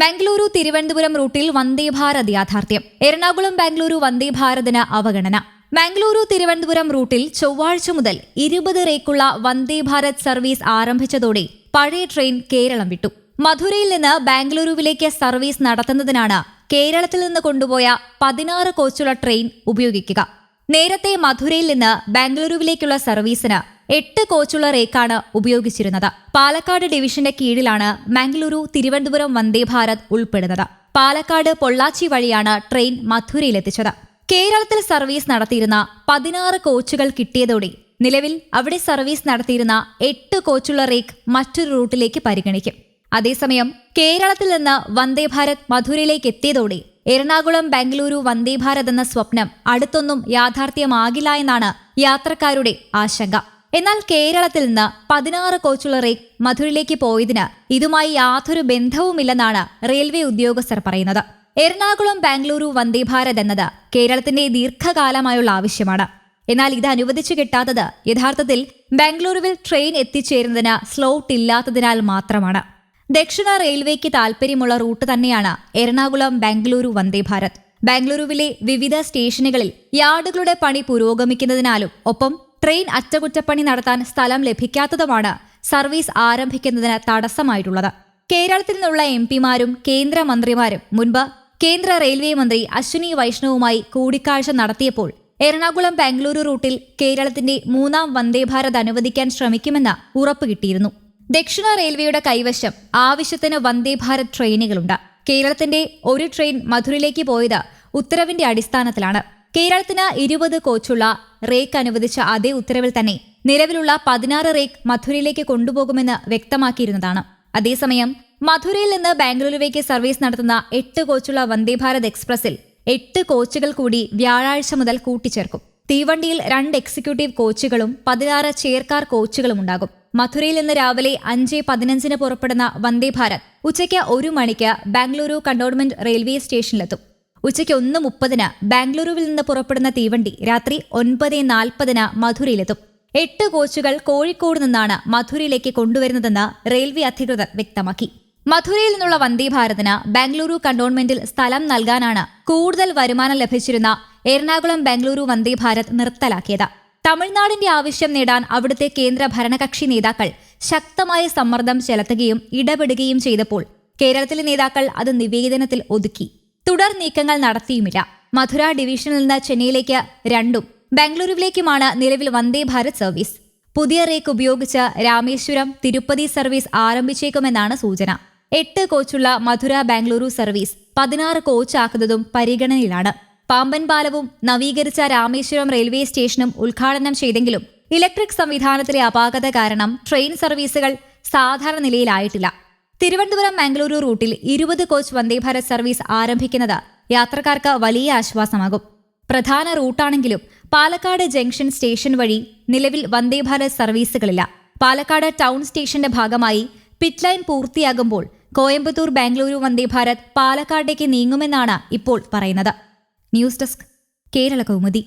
മംഗളൂരു തിരുവനന്തപുരം റൂട്ടിൽ വന്ദേ ഭാരത് യാഥാർത്ഥ്യം. എറണാകുളം ബംഗളൂരു വന്ദേ ഭാരതിന് അവഗണന. ബംഗളൂരു തിരുവനന്തപുരം റൂട്ടിൽ ചൊവ്വാഴ്ച മുതൽ ഇരുപത് റേക്കുള്ള വന്ദേ ഭാരത് സർവീസ് ആരംഭിച്ചതോടെ പഴയ ട്രെയിൻ കേരളം വിട്ടു. മധുരയിൽ നിന്ന് ബാംഗ്ലൂരുവിലേക്ക് സർവീസ് നടത്തുന്നതിനാണ് കേരളത്തിൽ നിന്ന് കൊണ്ടുപോയ പതിനാറ് കോച്ചുള്ള ട്രെയിൻ ഉപയോഗിക്കുക. നേരത്തെ മധുരയിൽ നിന്ന് ബാംഗ്ലൂരുവിലേക്കുള്ള സർവീസിന് എട്ട് കോച്ചുള്ള റേക്കാണ് ഉപയോഗിച്ചിരുന്നത്. പാലക്കാട് ഡിവിഷന്റെ കീഴിലാണ് മംഗളൂരു തിരുവനന്തപുരം വന്ദേ ഭാരത് ഉൾപ്പെടുന്നത്. പാലക്കാട് പൊള്ളാച്ചി വഴിയാണ് ട്രെയിൻ മധുരയിലെത്തിച്ചത്. കേരളത്തിൽ സർവീസ് നടത്തിയിരുന്ന പതിനാറ് കോച്ചുകൾ കിട്ടിയതോടെ നിലവിൽ അവിടെ സർവീസ് നടത്തിയിരുന്ന എട്ട് കോച്ചുള്ള റേക്ക് മറ്റൊരു റൂട്ടിലേക്ക് പരിഗണിക്കും. അതേസമയം കേരളത്തിൽ നിന്ന് വന്ദേ ഭാരത് മധുരയിലേക്ക് എത്തിയതോടെ എറണാകുളം ബംഗളൂരു വന്ദേ ഭാരത് എന്ന സ്വപ്നം അടുത്തൊന്നും യാഥാർത്ഥ്യമാകില്ല എന്നാണ് യാത്രക്കാരുടെ ആശങ്ക. എന്നാൽ കേരളത്തിൽ നിന്ന് പതിനാറ് കോച്ചുള്ള റേക്ക് മധുരയിലേക്ക് പോയതിന് ഇതുമായി യാതൊരു ബന്ധവുമില്ലെന്നാണ് റെയിൽവേ ഉദ്യോഗസ്ഥർ പറയുന്നത്. എറണാകുളം ബാംഗ്ലൂരു വന്ദേ ഭാരത് എന്നത് കേരളത്തിന്റെ ദീർഘകാലമായുള്ള ആവശ്യമാണ്. എന്നാൽ ഇത് അനുവദിച്ചു കിട്ടാത്തത് യഥാർത്ഥത്തിൽ ബാംഗ്ലൂരുവിൽ ട്രെയിൻ എത്തിച്ചേരുന്നതിന് സ്ലോട്ട് ഇല്ലാത്തതിനാൽ മാത്രമാണ്. ദക്ഷിണ റെയിൽവേക്ക് താൽപ്പര്യമുള്ള റൂട്ട് തന്നെയാണ് എറണാകുളം ബാംഗ്ലൂരു വന്ദേ ഭാരത്. ബാംഗ്ലൂരുവിലെ വിവിധ സ്റ്റേഷനുകളിൽ യാർഡുകളുടെ പണി പുരോഗമിക്കുന്നതിനാലും ഒപ്പം ട്രെയിൻ അറ്റകുറ്റപ്പണി നടത്താൻ സ്ഥലം ലഭിക്കാത്തതുമാണ് സർവീസ് ആരംഭിക്കുന്നതിന് തടസ്സമായിട്ടുള്ളത്. കേരളത്തിൽ നിന്നുള്ള എം പിമാരും കേന്ദ്രമന്ത്രിമാരും മുൻപ് കേന്ദ്ര റെയിൽവേ മന്ത്രി അശ്വിനി വൈഷ്ണവുമായി കൂടിക്കാഴ്ച നടത്തിയപ്പോൾ എറണാകുളം ബാംഗ്ലൂരു റൂട്ടിൽ കേരളത്തിന്റെ മൂന്നാം വന്ദേ ഭാരത് അനുവദിക്കാൻ ശ്രമിക്കുമെന്ന് ഉറപ്പ് കിട്ടിയിരുന്നു. ദക്ഷിണ റെയിൽവേയുടെ കൈവശം ആവശ്യത്തിന് വന്ദേ ഭാരത് ട്രെയിനുകളുണ്ട്. കേരളത്തിന്റെ ഒരു ട്രെയിൻ മധുരയിലേക്ക് പോയത് ഉത്തരവിന്റെ അടിസ്ഥാനത്തിലാണ്. കേരളത്തിന് ഇരുപത് കോച്ചുള്ള റേക്ക് അനുവദിച്ച അതേ ഉത്തരവിൽ തന്നെ നിലവിലുള്ള പതിനാറ് റേക്ക് മധുരയിലേക്ക് കൊണ്ടുപോകുമെന്ന് വ്യക്തമാക്കിയിരുന്നതാണ്. അതേസമയം മധുരയിൽ നിന്ന് ബാംഗ്ലൂരുവിലേക്ക് സർവീസ് നടത്തുന്ന എട്ട് കോച്ചുള്ള വന്ദേ ഭാരത് എക്സ്പ്രസിൽ എട്ട് കോച്ചുകൾ കൂടി വ്യാഴാഴ്ച മുതൽ കൂട്ടിച്ചേർക്കും. തീവണ്ടിയിൽ രണ്ട് എക്സിക്യൂട്ടീവ് കോച്ചുകളും പതിനാറ് ചെയർകാർ കോച്ചുകളും ഉണ്ടാകും. മധുരയിൽ നിന്ന് രാവിലെ അഞ്ച് പതിനഞ്ചിന് പുറപ്പെടുന്ന വന്ദേ ഭാരത് ഉച്ചയ്ക്ക് ഒരു മണിക്ക് ബാംഗ്ലൂരു കണ്ടോൺമെന്റ് റെയിൽവേ സ്റ്റേഷനിലെത്തും. ഉച്ചയ്ക്ക് ഒന്ന് മുപ്പതിന് ബാംഗ്ലൂരുവിൽ നിന്ന് പുറപ്പെടുന്ന തീവണ്ടി രാത്രി ഒൻപത് നാൽപ്പതിന് മധുരയിലെത്തും. എട്ട് കോച്ചുകൾ കോഴിക്കോട് നിന്നാണ് മധുരയിലേക്ക് കൊണ്ടുവരുന്നതെന്ന് റെയിൽവേ അധികൃതർ വ്യക്തമാക്കി. മധുരയിൽ നിന്നുള്ള വന്ദേ ഭാരതിന് ബാംഗ്ലൂരു കണ്ടോൺമെന്റിൽ സ്ഥലം നൽകാനാണ് കൂടുതൽ വരുമാനം ലഭിച്ചിരുന്ന എറണാകുളം ബാംഗ്ലൂരു വന്ദേ ഭാരത് നിർത്തലാക്കിയത്. തമിഴ്നാടിന്റെ ആവശ്യം നേടാൻ അവിടുത്തെ കേന്ദ്ര ഭരണകക്ഷി നേതാക്കൾ ശക്തമായ സമ്മർദ്ദം ചെലുത്തുകയും ഇടപെടുകയും ചെയ്തപ്പോൾ കേരളത്തിലെ നേതാക്കൾ അത് നിവേദനത്തിൽ ഒതുക്കി. തുടർ നീക്കങ്ങൾ നടത്തിയുമില്ല. മധുര ഡിവിഷനിൽ നിന്ന് ചെന്നൈയിലേക്ക് രണ്ടും ബാംഗ്ലൂരുവിലേക്കുമാണ് നിലവിൽ വന്ദേ ഭാരത് സർവീസ്. പുതിയ റേക്ക് ഉപയോഗിച്ച് രാമേശ്വരം തിരുപ്പതി സർവീസ് ആരംഭിച്ചേക്കുമെന്നാണ് സൂചന. എട്ട് കോച്ചുള്ള മധുര ബാംഗ്ലൂരു സർവീസ് പതിനാറ് കോച്ചാക്കുന്നതും പരിഗണനയിലാണ്. പാമ്പൻ പാലവും നവീകരിച്ച രാമേശ്വരം റെയിൽവേ സ്റ്റേഷനും ഉദ്ഘാടനം ചെയ്തെങ്കിലും ഇലക്ട്രിക് സംവിധാനത്തിലെ അപാകത കാരണം ട്രെയിൻ സർവീസുകൾ സാധാരണ നിലയിലായിട്ടില്ല. തിരുവനന്തപുരം മംഗളൂരു റൂട്ടിൽ ഇരുപത് കോച്ച് വന്ദേഭാരത് സർവീസ് ആരംഭിക്കുന്നത് യാത്രക്കാർക്ക് വലിയ ആശ്വാസമാകും. പ്രധാന റൂട്ടാണെങ്കിലും പാലക്കാട് ജംഗ്ഷൻ സ്റ്റേഷൻ വഴി നിലവിൽ വന്ദേഭാരത് സർവീസുകളില്ല. പാലക്കാട് ടൗൺ സ്റ്റേഷന്റെ ഭാഗമായി പിറ്റ് ലൈൻ പൂർത്തിയാകുമ്പോൾ കോയമ്പത്തൂർ ബാംഗ്ലൂരു വന്ദേഭാരത് പാലക്കാടേക്ക് നീങ്ങുമെന്നാണ് ഇപ്പോൾ പറയുന്നത്. News desk Kerala Kaumudi.